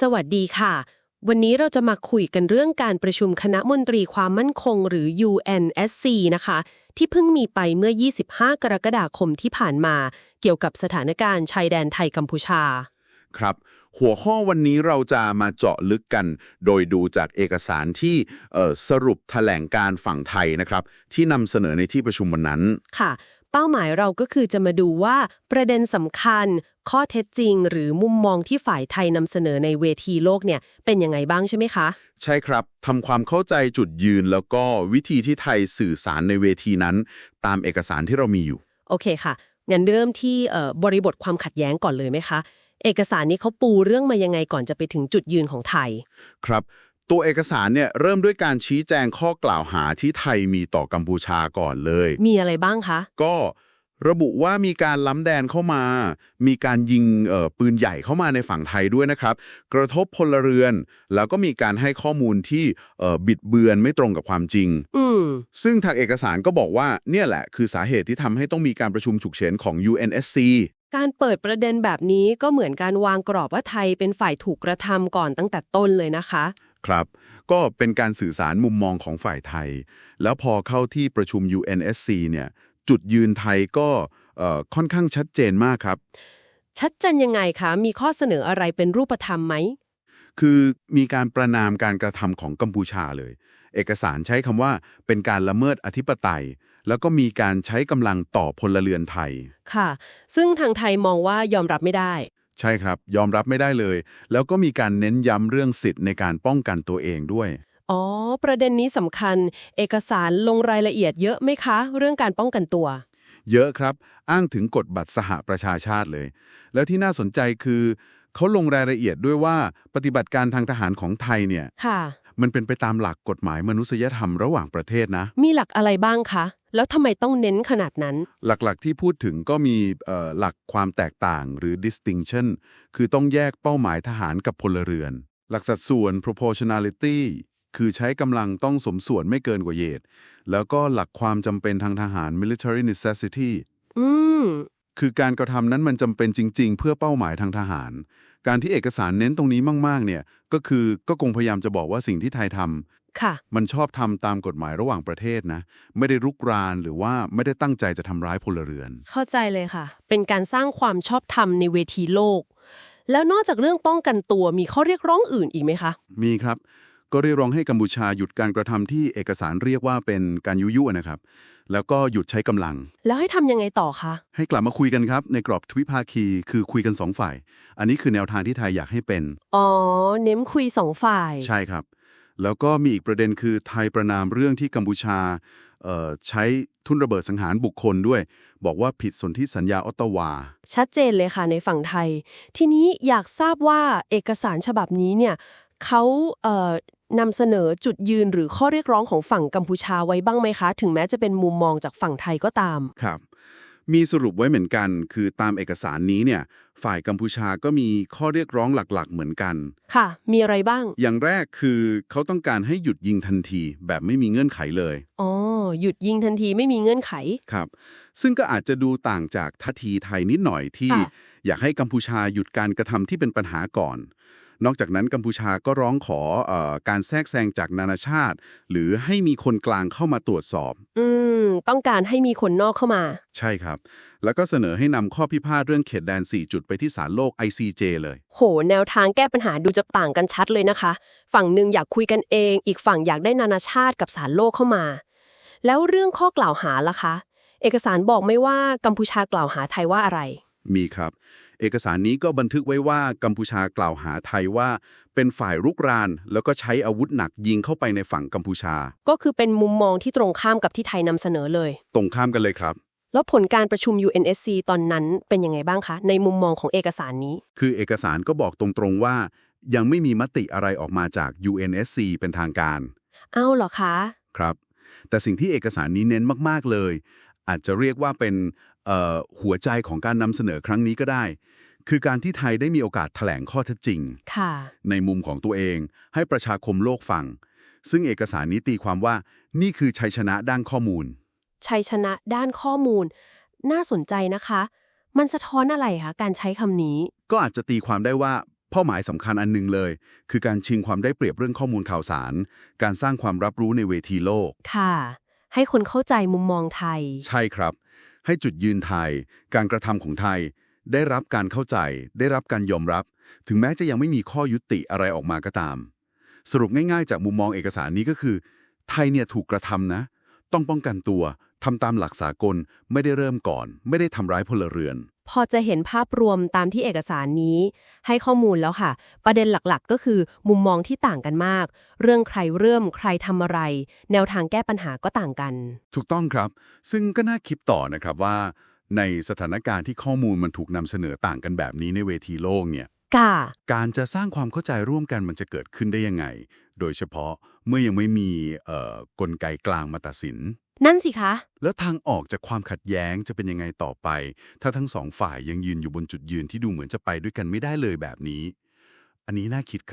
สวัสดีค่ะ วันนี้เราจะมาคุยกันเรื่องการประชุมคณะมนตรีความมั่นคงหรือ UNSC นะคะ ที่เพิ่งมีไปเมื่อ 25 กรกฎาคมที่ผ่านมา เกี่ยวกับสถานการณ์ชายแดนไทยกัมพูชา ครับ หัวข้อวันนี้เราจะมาเจาะลึกกัน โดยดูจากเอกสารที่เอ่อสรุปแถลงการฝั่งไทยนะครับ ที่นำเสนอในที่ประชุมวันนั้นค่ะ เป้าหมายเราก็คือจะมาดูว่าประเด็นสำคัญ ข้อเท็จจริง หรือมุมมองที่ฝ่ายไทยนำเสนอในเวทีโลกเนี่ยเป็นยังไงบ้างใช่ไหมคะ ใช่ครับทำความเข้าใจจุดยืนแล้วก็วิธีที่ไทยสื่อสารในเวทีนั้น ตามเอกสารที่เรามีอยู่ โอเคค่ะ งั้นเริ่มที่เอ่อบริบทความขัดแย้งก่อนเลยไหมคะ เอกสารนี้เขาปูเรื่องมายังไงก่อนจะไปถึงจุดยืนของไทย ครับ ตัวเอกสารเนี่ยเริ่มด้วยการชี้แจงข้อกล่าวหาที่ไทยมีต่อกัมพูชาก่อนเลย มีอะไรบ้างคะ ก็ระบุว่ามีการล้ำแดนเข้ามา มีการยิงเอ่อปืนใหญ่เข้ามาในฝั่งไทยด้วยนะครับ กระทบพลเรือน แล้วก็มีการให้ข้อมูลที่เอ่อบิดเบือนไม่ตรงกับความจริงอืมซึ่งทางเอกสารก็บอกว่าเนี่ยแหละ คือสาเหตุที่ทำให้ต้องมีการประชุมฉุกเฉินของ UNSC การเปิดประเด็นแบบนี้ก็เหมือนการวางกรอบว่าไทยเป็นฝ่ายถูกกระทำก่อนตั้งแต่ต้นเลยนะคะ ครับ ก็เป็นการสื่อสารมุมมองของฝ่ายไทย แล้วพอเข้าที่ประชุม UNSC เนี่ย จุดยืนไทยก็เอ่อค่อนข้างชัดเจนมากครับ ชัดเจนยังไงคะ มีข้อเสนออะไรเป็นรูปธรรมไหม คือมีการประนามการกระทำของกัมพูชาเลย เอกสารใช้คำว่าเป็นการละเมิดอธิปไตย แล้วก็มีการใช้กำลังต่อพลเรือนไทย ค่ะ ซึ่งทางไทยมองว่ายอมรับไม่ได้ ใช่ครับ ยอมรับไม่ได้เลย แล้วก็มีการเน้นย้ำเรื่องสิทธิ์ในการป้องกันตัวเองด้วย อ๋อ ประเด็นนี้สำคัญ เอกสารลงรายละเอียดเยอะไหมคะ เรื่องการป้องกันตัว เยอะครับ อ้างถึงกฎบัตรสหประชาชาติเลย แล้วที่น่าสนใจคือ เขาลงรายละเอียดด้วยว่าปฏิบัติการทางทหารของไทยเนี่ย ค่ะ มันเป็นไปตามหลักกฎหมายมนุษยธรรมระหว่างประเทศนะ มีหลักอะไรบ้างคะ แล้วทำไมต้องเน้นขนาดนั้น หลักๆที่พูดถึงก็มีเอ่อหลักความแตกต่างหรือ distinction คือต้องแยกเป้าหมายทหารกับพลเรือน หลักสัดส่วน proportionality คือใช้กำลังต้องสมส่วนไม่เกินกว่าเหตุ แล้วก็หลักความจำเป็นทางทหาร military necessity อืมคือการกระทำนั้นมันจำเป็นจริง ๆ เพื่อเป้าหมายทางทหาร การที่เอกสารเน้นตรงนี้มาก ๆ เนี่ย ก็คือก็คงพยายามจะบอกว่าสิ่งที่ไทยทำ ค่ะ มันชอบทำตามกฎหมายระหว่างประเทศนะ ไม่ได้รุกรานหรือว่าไม่ได้ตั้งใจจะทำร้ายพลเรือน เข้าใจเลยค่ะ เป็นการสร้างความชอบธรรมในเวทีโลก แล้วนอกจากเรื่องป้องกันตัวมีข้อเรียกร้องอื่นอีกไหมคะ มีครับ ก็เรียกร้องให้กัมพูชาหยุดการกระทำที่เอกสารเรียกว่าเป็นการยุยุนะครับ แล้วก็หยุดใช้กำลัง แล้วให้ทำยังไงต่อคะ ให้กลับมาคุยกันครับ ในกรอบทวิภาคีคือคุยกันสองฝ่าย อันนี้คือแนวทางที่ไทยอยากให้เป็น อ๋อ เน้นคุยสองฝ่าย ใช่ครับ แล้วก็มีอีกประเด็นคือไทยประนามเรื่องที่กัมพูชาเอ่อใช้ทุนระเบิดสังหารบุคคลด้วย บอกว่าผิดสนธิสัญญาออตตาวา ชัดเจนเลยค่ะในฝั่งไทย ทีนี้อยากทราบว่าเอกสารฉบับนี้เนี่ยเขาเอ่อนำเสนอจุดยืนหรือข้อเรียกร้องของฝั่งกัมพูชาไว้บ้างไหมคะ ถึงแม้จะเป็นมุมมองจากฝั่งไทยก็ตามครับ มีสรุปไว้เหมือนกัน คือตามเอกสารนี้เนี่ย ฝ่ายกัมพูชาก็มีข้อเรียกร้องหลักๆ เหมือนกัน ค่ะ มีอะไรบ้าง อย่างแรกคือเขาต้องการให้หยุดยิงทันที แบบไม่มีเงื่อนไขเลย อ๋อ หยุดยิงทันทีไม่มีเงื่อนไข ครับ ซึ่งก็อาจจะดูต่างจากทัทีไทยนิดหน่อยที่ค่ะอยากให้กัมพูชาหยุดการกระทำที่เป็นปัญหาก่อน นอกจากนั้นกัมพูชาก็ร้องขอเออการแทรกแซงจากนานาชาติ หรือให้มีคนกลางเข้ามาตรวจสอบ อืม ต้องการให้มีคนนอกเข้ามา ใช่ครับ แล้วก็เสนอให้นำข้อพิพาทเรื่องเขตแดน 4 จุดไปที่ศาลโลก ICJ เลย โห แนวทางแก้ปัญหาดูจะต่างกันชัดเลยนะคะ ฝั่งหนึ่งอยากคุยกันเอง อีกฝั่งอยากได้นานาชาติกับสารโลกเข้ามา แล้วเรื่องข้อกล่าวหาล่ะคะ เอกสารบอกไม่ว่ากัมพูชากล่าวหาไทยว่าอะไร มีครับ เอกสารนี้ก็บันทึกไว้ว่ากัมพูชากล่าวหาไทยว่า เป็นฝ่ายรุกราน แล้วก็ใช้อาวุธหนักยิงเข้าไปในฝั่งกัมพูชา ก็คือเป็นมุมมองที่ตรงข้ามกับที่ไทยนำเสนอเลย ตรงข้ามกันเลยครับ แล้วผลการประชุม UNSC ตอนนั้นเป็นยังไงบ้างคะ ในมุมมองของเอกสารนี้ คือเอกสารก็บอกตรงๆว่า ยังไม่มีมติอะไรออกมาจาก UNSC เป็นทางการ เอ้าเหรอคะ ครับ แต่สิ่งที่เอกสารนี้เน้นมาก ๆ เลย อาจจะเรียกว่าเป็นเอ่อ หัวใจของการนำเสนอครั้งนี้ก็ได้ คือการที่ไทยได้มีโอกาสแถลงข้อเท็จจริงค่ะในมุมของตัวเองให้ประชาคมโลกฟัง ซึ่งเอกสารนี้ตีความว่านี่คือชัยชนะด้านข้อมูล ชัยชนะด้านข้อมูล น่าสนใจนะคะ มันสะท้อนอะไรคะการใช้คำนี้ ก็อาจจะตีความได้ว่าเป้าหมายสำคัญอันหนึงเลย คือการชิงความได้เปรียบเรื่องข้อมูลข่าวสาร การสร้างความรับรู้ในเวทีโลก ค่ะ ให้คนเข้าใจมุมมองไทย ใช่ครับ ให้จุดยืนไทย การกระทำของไทย ได้รับการเข้าใจ ได้รับการยอมรับ ถึงแม้จะยังไม่มีข้อยุติอะไรออกมาก็ตาม สรุปง่ายๆ จากมุมมองเอกสารนี้ก็คือ ไทยเนี่ยถูกกระทำนะ ต้องป้องกันตัว ทำตามหลักสากลไม่ได้เริ่มก่อน ไม่ได้ทำร้ายพลเรือน พอจะเห็นภาพรวมตามที่เอกสารนี้ ให้ข้อมูลแล้วค่ะ ประเด็นหลักๆ ก็คือมุมมองที่ต่างกันมาก เรื่องใครเริ่มใครทำอะไร แนวทางแก้ปัญหาก็ต่างกัน ถูกต้องครับ ซึ่งก็น่าคิดต่อนะครับว่า ในสถานการณ์ที่ข้อมูลมันถูกนำเสนอต่างกันแบบนี้ในเวทีโลกเนี่ยก่าการจะสร้างความเข้าใจร่วมกันมันจะเกิดขึ้นได้ยังไง โดยเฉพาะเมื่อยังไม่มีเอ่อกลไกกลางมาตัดสิน นั่นสิคะ แล้วทางออกจากความขัดแย้งจะเป็นยังไงต่อไป ถ้าทั้งสองฝ่ายยังยืนอยู่บนจุดยืนที่ดูเหมือนจะไปด้วยกันไม่ได้เลยแบบนี้ อันนี้น่าคิดครับ